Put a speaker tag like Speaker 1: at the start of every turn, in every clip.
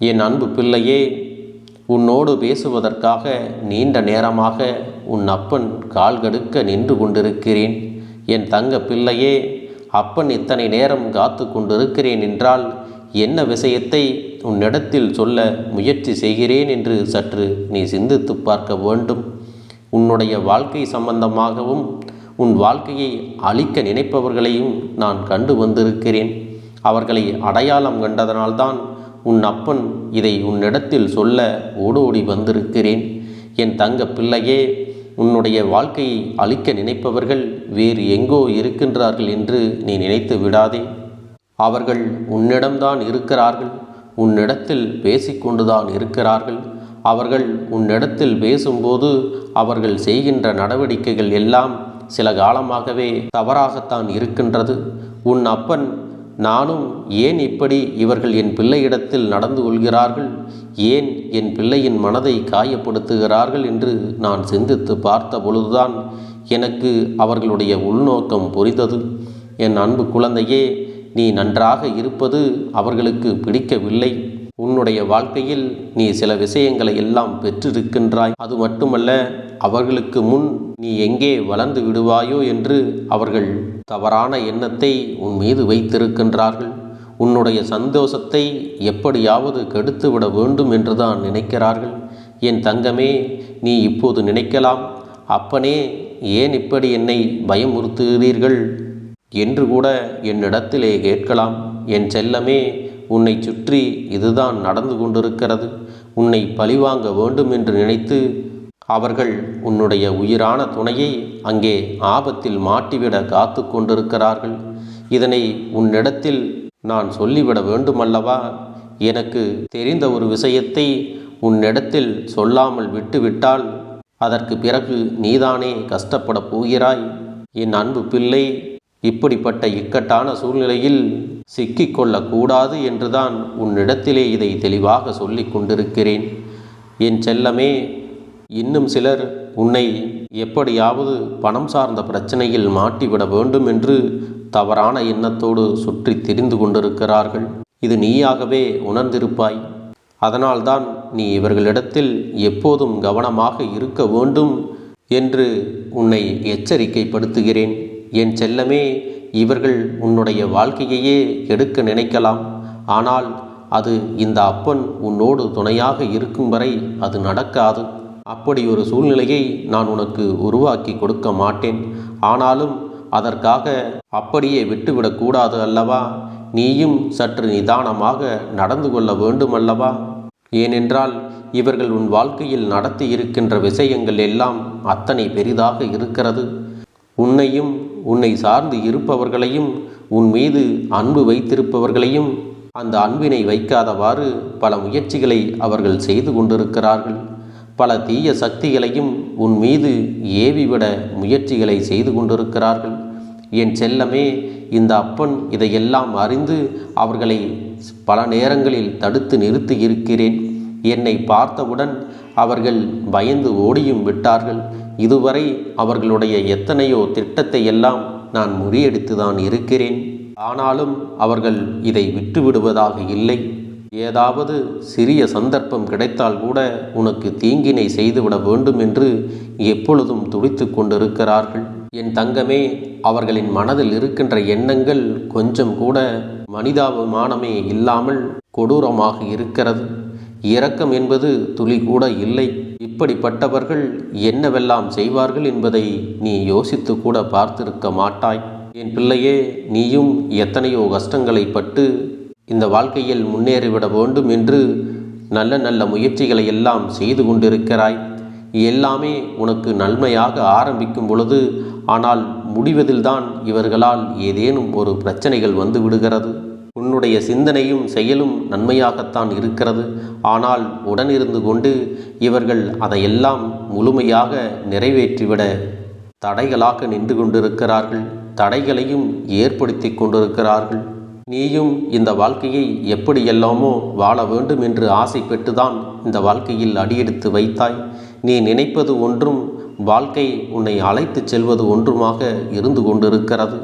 Speaker 1: என் அன்பு பிள்ளையே உன்னோடு பேசுவதற்காக நீண்ட நேரமாக உன் அப்பன் கால் கடுக்க நின்று கொண்டிருக்கிறேன். என் தங்க பிள்ளையே அப்பன் இத்தனை நேரம் காத்து கொண்டிருக்கிறேன் என்றால் என்ன விஷயத்தை உன்னிடத்தில் சொல்ல முயற்சி செய்கிறேன் என்று சற்று நீ சிந்தித்து பார்க்க வேண்டும். உன்னுடைய வாழ்க்கை சம்பந்தமாகவும் உன் வாழ்க்கையை அழிக்க நினைப்பவர்களையும் நான் கண்டு வந்திருக்கிறேன். அவர்களை அடையாளம் கண்டதனால்தான் உன் அப்பன் இதை உன்னிடத்தில் சொல்ல ஓடோடி வந்திருக்கிறேன். என் தங்க பிள்ளையே உன்னுடைய வாழ்க்கையை அழிக்க நினைப்பவர்கள் வேறு எங்கோ இருக்கின்றார்கள் என்று நீ நினைத்து விடாதே. அவர்கள் உன்னிடம்தான் இருக்கிறார்கள் உன்னிடத்தில் பேசிக்கொண்டுதான் இருக்கிறார்கள். அவர்கள் உன்னிடத்தில் பேசும்போது அவர்கள் செய்கின்ற நடவடிக்கைகள் எல்லாம் சில காலமாகவே தவறாகத்தான் இருக்கின்றது. உன் அப்பன் நானும் ஏன் இப்படி இவர்கள் என் பிள்ளையிடத்தில் நடந்து கொள்கிறார்கள்? ஏன் என் பிள்ளையின் மனதை காயப்படுத்துகிறார்கள் என்று நான் சிந்தித்து பார்த்த பொழுதுதான் எனக்கு அவர்களுடைய உள்நோக்கம் புரிந்தது. என் அன்பு குழந்தையே நீ நன்றாக இருப்பது அவர்களுக்கு பிடிக்கவில்லை. உன்னுடைய வாழ்க்கையில் நீ சில விஷயங்களை எல்லாம் பெற்றிருக்கின்றாய். அது மட்டுமல்ல அவர்களுக்கு முன் நீ எங்கே வளர்ந்து விடுவாயோ என்று அவர்கள் தவறான எண்ணத்தை உன் மீது வைத்திருக்கின்றார்கள். உன்னுடைய சந்தோஷத்தை எப்படியாவது கெடுத்துவிட வேண்டும் என்றுதான் நினைக்கிறார்கள். என் தங்கமே நீ இப்போது நினைக்கலாம். அப்பனே ஏன் இப்படி என்னை பயமுறுத்துகிறீர்கள்? என்று கூட என்னிடத்திலே கேட்கலாம். என் செல்லமே உன்னை சுற்றி இதுதான் நடந்து கொண்டிருக்கிறது. உன்னை பழிவாங்க வேண்டும் என்று நினைத்து அவர்கள் உன்னுடைய உயிரான துணையை அங்கே ஆபத்தில் மாட்டிவிட காத்து கொண்டிருக்கிறார்கள். இதனை உன்னிடத்தில் நான் சொல்லிவிட வேண்டுமல்லவா? எனக்கு தெரிந்த ஒரு விஷயத்தை உன்னிடத்தில் சொல்லாமல் விட்டுவிட்டால் அதற்கு பிறகு நீதானே கஷ்டப்படப் போகிறாய். என் அன்பு பிள்ளை இப்படிப்பட்ட இக்கட்டான சூழ்நிலையில் சிக்கிக்கொள்ளக்கூடாது என்றுதான் உன்னிடத்திலே இதை தெளிவாக சொல்லிக் கொண்டிருக்கிறேன். என் செல்லமே இன்னும் சிலர் உன்னை எப்படியாவது பணம் சார்ந்த பிரச்சனையில் மாட்டிவிட வேண்டும் என்று தவறான எண்ணத்தோடு சுற்றி திரிந்து கொண்டிருக்கிறார்கள். இது நீயாகவே உணர்ந்திருப்பாய். அதனால்தான் நீ இவர்களிடத்தில் எப்போதும் கவனமாக இருக்க வேண்டும் என்று உன்னை எச்சரிக்கைப்படுத்துகிறேன். என் செல்லமே இவர்கள் உன்னுடைய வாழ்க்கையையே எடுக்க நினைக்கலாம். ஆனால் அது இந்த அப்பன் உன்னோடு துணையாக இருக்கும் வரை அது நடக்காது. அப்படி ஒரு சூழ்நிலையை நான் உனக்கு உருவாக்கி கொடுக்க மாட்டேன். ஆனாலும் அதற்காக அப்படியே விட்டுவிடக்கூடாது அல்லவா? நீயும் சற்று நிதானமாக நடந்து கொள்ள வேண்டுமல்லவா? ஏனென்றால் இவர்கள் உன் வாழ்க்கையில் நடத்தி இருக்கின்ற விஷயங்கள் எல்லாம் அத்தனை பெரிதாக இருக்கிறது. உன்னையும் உன்னை சார்ந்து இருப்பவர்களையும் உன் மீது அன்பு வைத்திருப்பவர்களையும் அந்த அன்பினை வைக்காதவாறு பல முயற்சிகளை அவர்கள் செய்து கொண்டிருக்கிறார்கள். பல தீய சக்திகளையும் உன் மீது ஏவிவிட முயற்சிகளை செய்து கொண்டிருக்கிறார்கள். என் செல்லமே இந்த அப்பன் இதையெல்லாம் அறிந்து அவர்களை பல நேரங்களில் தடுத்து நிறுத்தி இருக்கிறேன். என்னை பார்த்தவுடன் அவர்கள் பயந்து ஓடியும் விட்டார்கள். இதுவரை அவர்களுடைய எத்தனையோ திட்டத்தை எல்லாம் நான் முறியடித்துதான் இருக்கிறேன். ஆனாலும் அவர்கள் இதை விட்டுவிடுவதாக இல்லை. ஏதாவது சிறிய சந்தர்ப்பம் கிடைத்தால் கூட உனக்கு தீங்கினை செய்துவிட வேண்டும் என்று எப்பொழுதும் துடித்து கொண்டிருக்கிறார்கள். என் தங்கமே அவர்களின் மனதில் இருக்கின்ற எண்ணங்கள் கொஞ்சம் கூட மனிதாபிமானமே இல்லாமல் கொடூரமாக இருக்கிறது. இரக்கம் என்பது துளி கூட இல்லை. இப்படிப்பட்டவர்கள் என்னவெல்லாம் செய்வார்கள் என்பதை நீ யோசித்து கூட பார்த்திருக்க மாட்டாய். என் பிள்ளையே நீயும் எத்தனையோ கஷ்டங்களை பட்டு இந்த வாழ்க்கையில் முன்னேறிவிட வேண்டும் என்று நல்ல நல்ல முயற்சிகளை எல்லாம் செய்து கொண்டிருக்கிறாய். எல்லாமே உனக்கு நன்மையாக ஆரம்பிக்கும் பொழுது ஆனால் முடிவதில்தான் இவர்களால் ஏதேனும் ஒரு பிரச்சனைகள் வந்து விடுகிறது. உன்னுடைய சிந்தனையும் செயலும் நன்மையாகத்தான் இருக்கிறது. ஆனால் உடனிருந்து கொண்டு இவர்கள் அதையெல்லாம் முழுமையாக நிறைவேற்றிவிட தடைகளாக நின்று கொண்டிருக்கிறார்கள். தடைகளையும் ஏற்படுத்தி கொண்டிருக்கிறார்கள். நீயும் இந்த வாழ்க்கையை எப்படியெல்லாமோ வாழ வேண்டும் என்று ஆசைப்பட்டுதான் இந்த வாழ்க்கையில் அடியெடுத்து வைத்தாய். நீ நினைப்பது ஒன்றும் வாழ்க்கை உன்னை அழைத்துச் செல்வது ஒன்றுமாக இருந்து கொண்டிருக்கிறது.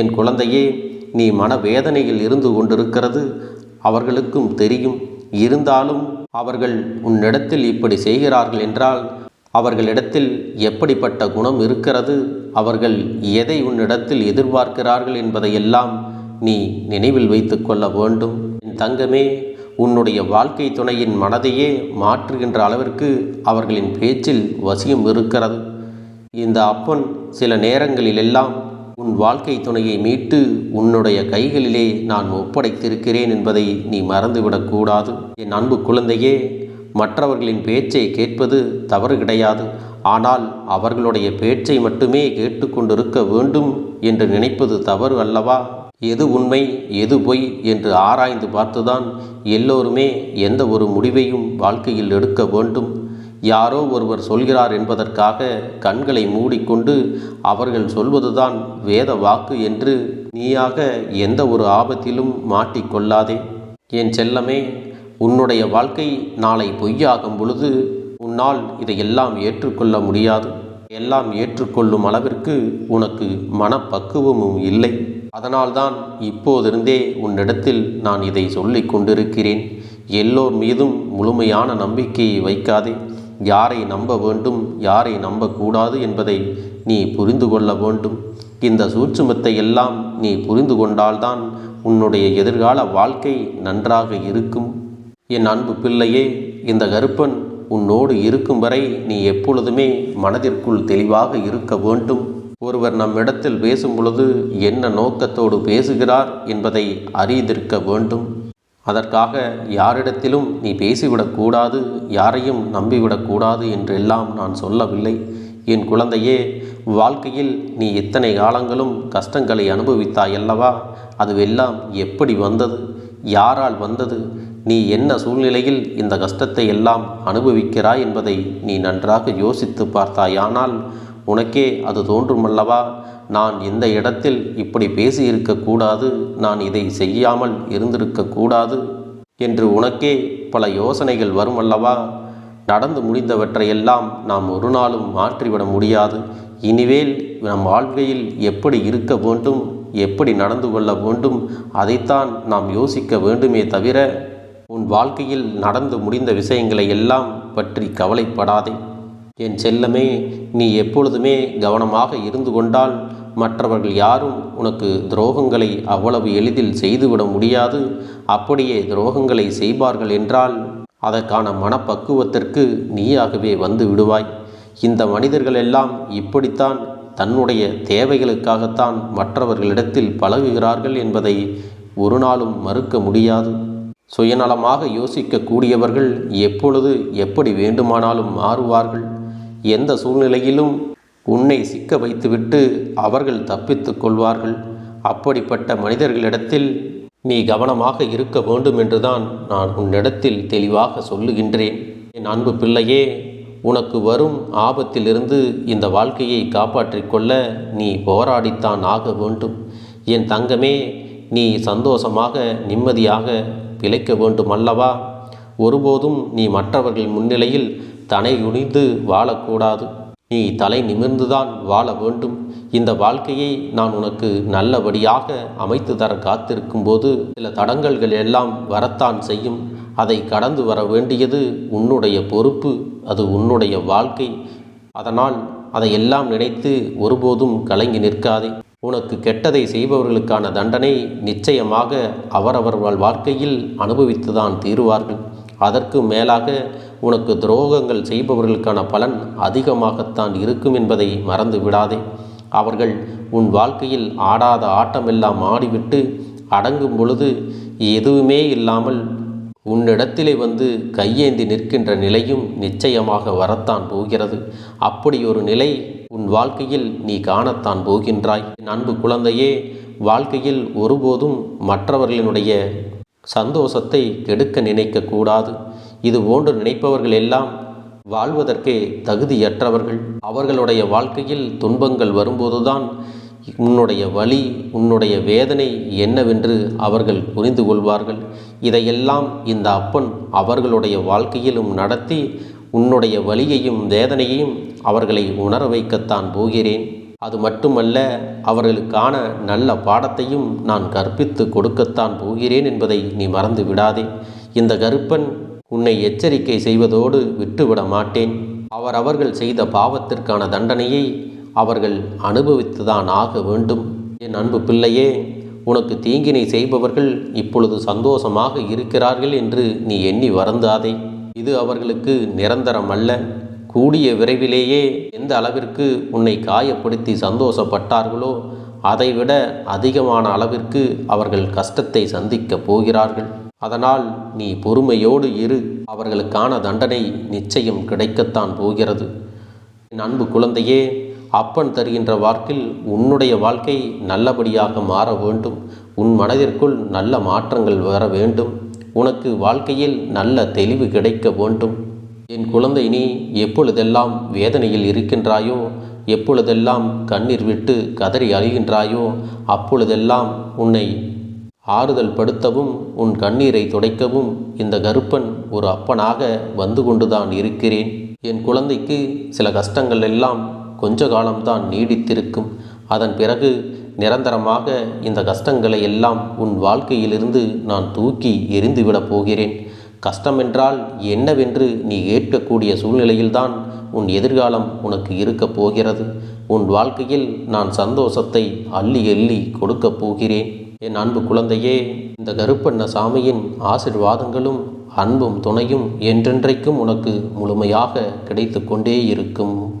Speaker 1: என் குழந்தையே நீ மனவேதனையில் இருந்து கொண்டிருக்கிறது. அவர்களுக்கும் தெரியும். இருந்தாலும் அவர்கள் உன்னிடத்தில் இப்படி செய்கிறார்கள் என்றால் அவர்களிடத்தில் எப்படிப்பட்ட குணம் இருக்கிறது? அவர்கள் எதை உன்னிடத்தில் எதிர்பார்க்கிறார்கள் என்பதையெல்லாம் நீ நினைவில் வைத்து கொள்ள வேண்டும். என் தங்கமே உன்னுடைய வாழ்க்கை துணையின் மனதையே மாற்றுகின்ற அளவிற்கு அவர்களின் பேச்சில் வசியம் இருக்கிறது. இந்த அப்பன் சில நேரங்களிலெல்லாம் உன் வாழ்க்கை துணையை மீட்டு உன்னுடைய கைகளிலே நான் ஒப்படைத்திருக்கிறேன் என்பதை நீ மறந்துவிடக்கூடாது என் அன்பு குழந்தையே மற்றவர்களின் பேச்சை கேட்பது தவறு கிடையாது. ஆனால் அவர்களுடைய பேச்சை மட்டுமே கேட்டுக்கொண்டிருக்க வேண்டும் என்று நினைப்பது தவறு அல்லவா? எது உண்மை எது பொய் என்று ஆராய்ந்து பார்த்துதான் எல்லோருமே எந்த ஒரு முடிவையும் வாழ்க்கையில் எடுக்க வேண்டும். யாரோ ஒருவர் சொல்கிறார் என்பதற்காக கண்களை மூடிக்கொண்டு அவர்கள் சொல்வதுதான் வேத வாக்கு என்று நீயாக எந்த ஒரு ஆபத்திலும் மாட்டிக்கொள்ளாதே. என் செல்லமே உன்னுடைய வாழ்க்கை நாளை பொய்யாகும் பொழுது உன்னால் இதையெல்லாம் ஏற்றுக்கொள்ள முடியாது. எல்லாம் ஏற்றுக்கொள்ளும் அளவிற்கு உனக்கு மனப்பக்குவமும் இல்லை. அதனால்தான் இப்போதிருந்தே உன்னிடத்தில் நான் இதை சொல்லிக் கொண்டிருக்கிறேன் எல்லோர் மீதும் முழுமையான நம்பிக்கையை வைக்காதே. யாரை நம்ப வேண்டும் யாரை நம்பக்கூடாது என்பதை நீ புரிந்து கொள்ள வேண்டும். இந்த சூட்சுமத்தை எல்லாம் நீ புரிந்து கொண்டால்தான் உன்னுடைய எதிர்கால வாழ்க்கை நன்றாக இருக்கும். என் அன்பு பிள்ளையே இந்த கருப்பன் உன்னோடு இருக்கும் வரை நீ எப்பொழுதுமே மனதிற்குள் தெளிவாக இருக்க வேண்டும். ஒருவர் நம்மிடத்தில் பேசும் பொழுது என்ன நோக்கத்தோடு பேசுகிறார் என்பதை அறிந்திருக்க வேண்டும். அதற்காக யாரிடத்திலும் நீ பேசிவிடக்கூடாது யாரையும் நம்பிவிடக்கூடாது என்றெல்லாம் நான் சொல்லவில்லை. என் குழந்தையே வாழ்க்கையில் நீ இத்தனை காலங்களும் கஷ்டங்களை அனுபவித்தாயல்லவா? அதுவெல்லாம் எப்படி வந்தது? யாரால் வந்தது? நீ என்ன சூழ்நிலையில் இந்த கஷ்டத்தை எல்லாம் அனுபவிக்கிறாய் என்பதை நீ நன்றாக யோசித்து பார்த்தாயானால் உனக்கே அது தோன்றுமல்லவா? நான் இந்த இடத்தில் இப்படி பேசியிருக்கக்கூடாது நான் இதை செய்யாமல் இருந்திருக்கக்கூடாது என்று உனக்கே பல யோசனைகள் வரும் அல்லவா நடந்து முடிந்தவற்றையெல்லாம் நாம் ஒரு நாளும் மாற்றிவிட முடியாது. இனிவேல் நம் வாழ்க்கையில் எப்படி இருக்க வேண்டும் எப்படி நடந்து கொள்ள வேண்டும் அதைத்தான் நாம் யோசிக்க வேண்டுமே தவிர உன் வாழ்க்கையில் நடந்து முடிந்த விஷயங்களை எல்லாம் பற்றி கவலைப்படாதே. என் செல்லமே நீ எப்பொழுதுமே கவனமாக இருந்து கொண்டால் மற்றவர்கள் யாரும் உனக்கு துரோகங்களை அவ்வளவு எளிதில் செய்துவிட முடியாது. அப்படியே துரோகங்களை செய்வார்கள் என்றால் அதற்கான மனப்பக்குவத்திற்கு நீயாகவே வந்து விடுவாய். இந்த மனிதர்கள் எல்லாம் இப்படித்தான் தன்னுடைய தேவைகளுக்காகத்தான் மற்றவர்களிடத்தில் பழகுகிறார்கள் என்பதை ஒரு நாளும் மறுக்க முடியாது. சுயநலமாக யோசிக்கக்கூடியவர்கள் எப்பொழுது எப்படி வேண்டுமானாலும் மாறுவார்கள். எந்த சூழ்நிலையிலும் உன்னை சிக்க வைத்துவிட்டு அவர்கள் தப்பித்துக் கொள்வார்கள். அப்படிப்பட்ட மனிதர்களிடத்தில் நீ கவனமாக இருக்க வேண்டும் என்றுதான் நான் உன்னிடத்தில் தெளிவாக சொல்லுகின்றேன். என் அன்பு பிள்ளையே உனக்கு வரும் ஆபத்திலிருந்து இந்த வாழ்க்கையை காப்பாற்றிக் கொள்ள நீ போராடித்தான் ஆக வேண்டும். என் தங்கமே நீ சந்தோஷமாக நிம்மதியாக பிழைக்க வேண்டும் அல்லவா? ஒருபோதும் நீ மற்றவர்கள் முன்னிலையில் தனை வாழக்கூடாது. நீ தலை நிமிர்ந்துதான் வாழ வேண்டும். இந்த வாழ்க்கையை நான் உனக்கு நல்லபடியாக அமைத்து தர காத்திருக்கும் போது சில தடங்கல்கள் எல்லாம் வரத்தான் செய்யும். அதை கடந்து வர வேண்டியது உன்னுடைய பொறுப்பு அது உன்னுடைய வாழ்க்கை. அதனால் அதையெல்லாம் நினைத்து ஒருபோதும் கலங்கி நிற்காதே. உனக்கு கெட்டதை செய்பவர்களுக்கான தண்டனை நிச்சயமாக அவரவர்கள் வாழ்க்கையில் அனுபவித்துதான் தீருவார்கள். அதற்கு மேலாக உனக்கு துரோகங்கள் செய்பவர்களுக்கான பலன் அதிகமாகத்தான் இருக்கும் என்பதை மறந்து விடாதே. அவர்கள் உன் வாழ்க்கையில் ஆடாத ஆட்டமெல்லாம் ஆடிவிட்டு அடங்கும் பொழுது எதுவுமே இல்லாமல் உன்னிடத்திலே வந்து கையேந்தி நிற்கின்ற நிலையும் நிச்சயமாக வரத்தான் போகிறது. அப்படி ஒரு நிலை உன் வாழ்க்கையில் நீ காணத்தான் போகின்றாய். அன்பு குழந்தையே வாழ்க்கையில் ஒருபோதும் மற்றவர்களினுடைய சந்தோஷத்தை கெடுக்க நினைக்கக்கூடாது. இது போன்று நினைப்பவர்கள் எல்லாம் வாழ்வதற்கே தகுதியற்றவர்கள். அவர்களுடைய வாழ்க்கையில் துன்பங்கள் வரும்போதுதான் உன்னுடைய வழி உன்னுடைய வேதனை என்னவென்று அவர்கள் புரிந்து கொள்வார்கள். இதையெல்லாம் இந்த அப்பன் அவர்களுடைய வாழ்க்கையிலும் நடத்தி உன்னுடைய வழியையும் வேதனையையும் அவர்களை உணர வைக்கத்தான் போகிறேன். அது மட்டுமல்ல அவர்களுக்கான நல்ல பாடத்தையும் நான் கற்பித்து கொடுக்கத்தான் போகிறேன் என்பதை நீ மறந்து விடாதே இந்த கருப்பன் உன்னை எச்சரிக்கை செய்வதோடு விட்டுவிட மாட்டேன். அவர் அவர்கள் செய்த பாவத்திற்கான தண்டனையை அவர்கள் அனுபவித்துதான் ஆக வேண்டும். என் அன்பு பிள்ளையே உனக்கு தீங்கினை செய்பவர்கள் இப்பொழுது சந்தோஷமாக இருக்கிறார்கள் என்று நீ எண்ணி வருந்தாதே. இது அவர்களுக்கு நிரந்தரம் அல்ல கூடிய விரைவிலேயே எந்த அளவிற்கு உன்னை காயப்படுத்தி சந்தோஷப்பட்டார்களோ அதைவிட அதிகமான அளவிற்கு அவர்கள் கஷ்டத்தை சந்திக்கப் போகிறார்கள். அதனால் நீ பொறுமையோடு இரு. அவர்களுக்கான தண்டனை நிச்சயம் கிடைக்கத்தான் போகிறது. என் அன்பு குழந்தையே அப்பன் தருகின்ற வாக்கில் உன்னுடைய வாழ்க்கை நல்லபடியாக மாற வேண்டும். உன் மனதிற்குள் நல்ல மாற்றங்கள் வர வேண்டும். உனக்கு வாழ்க்கையில் நல்ல தெளிவு கிடைக்க வேண்டும். என் குழந்தை நீ எப்பொழுதெல்லாம் வேதனையில் இருக்கின்றாயோ எப்பொழுதெல்லாம் கண்ணீர் விட்டு கதறி அழுகின்றாயோ அப்பொழுதெல்லாம் உன்னை ஆறுதல் படுத்தவும் உன் கண்ணீரை துடைக்கவும் இந்த கருப்பன் ஒரு அப்பனாக வந்து கொண்டுதான் இருக்கிறேன். என் குழந்தைக்கு சில கஷ்டங்கள் எல்லாம் கொஞ்ச காலம்தான் நீடித்திருக்கும். அதன் பிறகு நிரந்தரமாக இந்த கஷ்டங்களை எல்லாம் உன் வாழ்க்கையிலிருந்து நான் தூக்கி எரிந்துவிடப் போகிறேன். கஷ்டமென்றால் என்னவென்று நீ கேட்கக்கூடிய சூழ்நிலையில்தான் உன் எதிர்காலம் உனக்கு இருக்கப் போகிறது. உன் வாழ்க்கையில் நான் சந்தோஷத்தை அள்ளி எள்ளி கொடுக்கப் போகிறேன். என் அன்பு குழந்தையே இந்த கருப்பண்ண சாமியின் ஆசிர்வாதங்களும் அன்பும் துணையும் என்றென்றைக்கும் உனக்கு முழுமையாக கிடைத்து கொண்டே இருக்கும்.